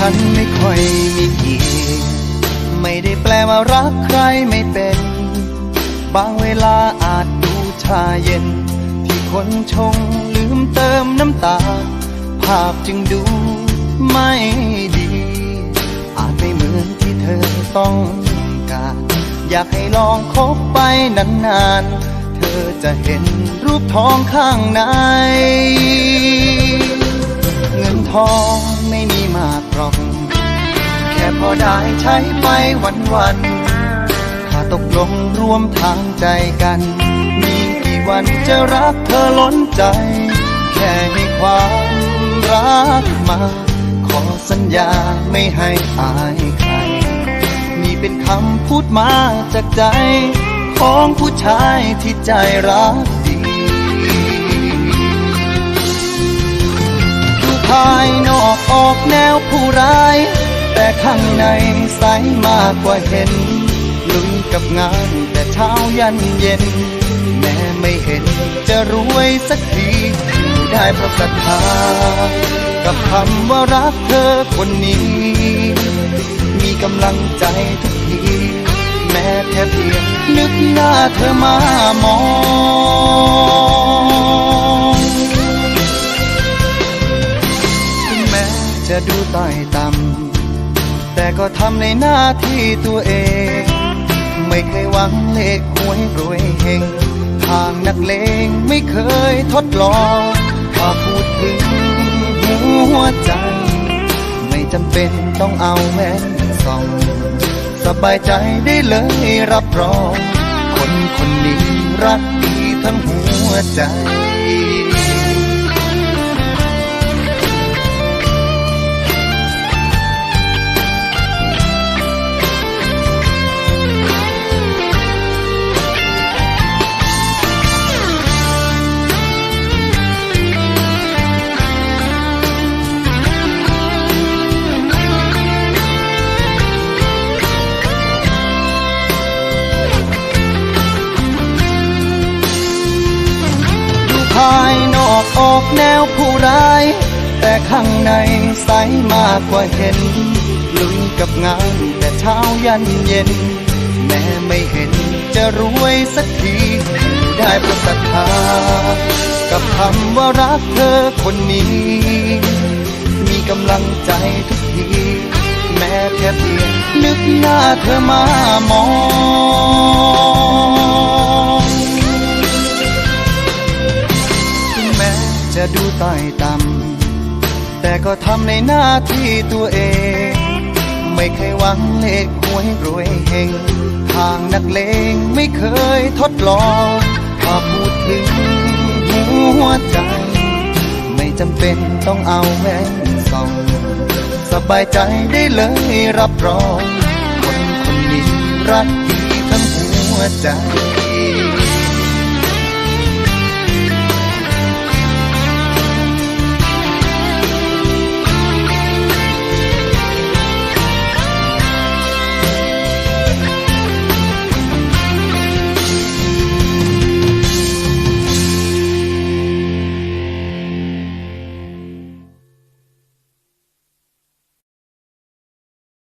ฉันไม่ค่อยมีเกียรติไม่ได้แปลว่ารักใครไม่เป็น บางเวลาอาจดูชาเย็น ที่คนชงลืมเติมน้ำตา ภาพจึงดูไม่ดี อาจไม่เหมือนที่เธอต้องการ อยากให้ลองคบไปนานๆ เธอจะเห็นรูปทองข้างใน ใช้ไปวันๆถ้าตกลงร่วมทางใจกัน มีกี่วันจะรักเธอล้นใจ แค่ให้ความรักมา ขอสัญญาไม่ให้อายใคร นี่เป็นคำพูดมาจากใจ ของผู้ชายที่ใจรักดีดูภายนอกออกแนวผู้ร้าย แต่ข้างในใสมากกว่าเห็น ลุยกับงานแต่เช้ายันเย็น แม้ไม่เห็นจะรวยสักทีอยู่ได้เพราะศรัทธา กับคำว่ารักเธอคนนี้ มีกำลังใจทุกทีแม้แค่เพียงนึกหน้าเธอมามองถึงแม้จะดูต้อยต่ำ แต่ก็ทำในหน้าที่ตัวเอง ไม่เคยหวังเลขหวยรวยเฮงทางนักเลงไม่เคยทดลองถ้าพูดถึงหัวใจ ไม่จำเป็นต้องเอาแหวนส่อง สบายใจได้เลยรับรอง คนคนนี้รักดีทั้งหัวใจายนอกออกแนวผู้ร้าย แต่ข้างในใสมากกว่าเห็น ลุยกับงานแต่เช้ายันเย็น แม้ไม่เห็นจะรวยสักทีได้เพราะศรัทธากับคำว่ารักเธอคนนี้ มีกำลังใจทุกที แม้แค่เพียงนึกหน้าเธอมามอง จะดูต้อยต่ำแต่ก็ทำในหน้าที่ตัวเอง ไม่เคยหวังเลขหวยรวยเฮงทางนักเลงไม่เคยทดลองถ้าพูดถึงหัวใจ ไม่จำเป็นต้องเอาแหวนส่องสบายใจได้เลยรับรอง คนคนนี้รักดีทั้งหัวใจ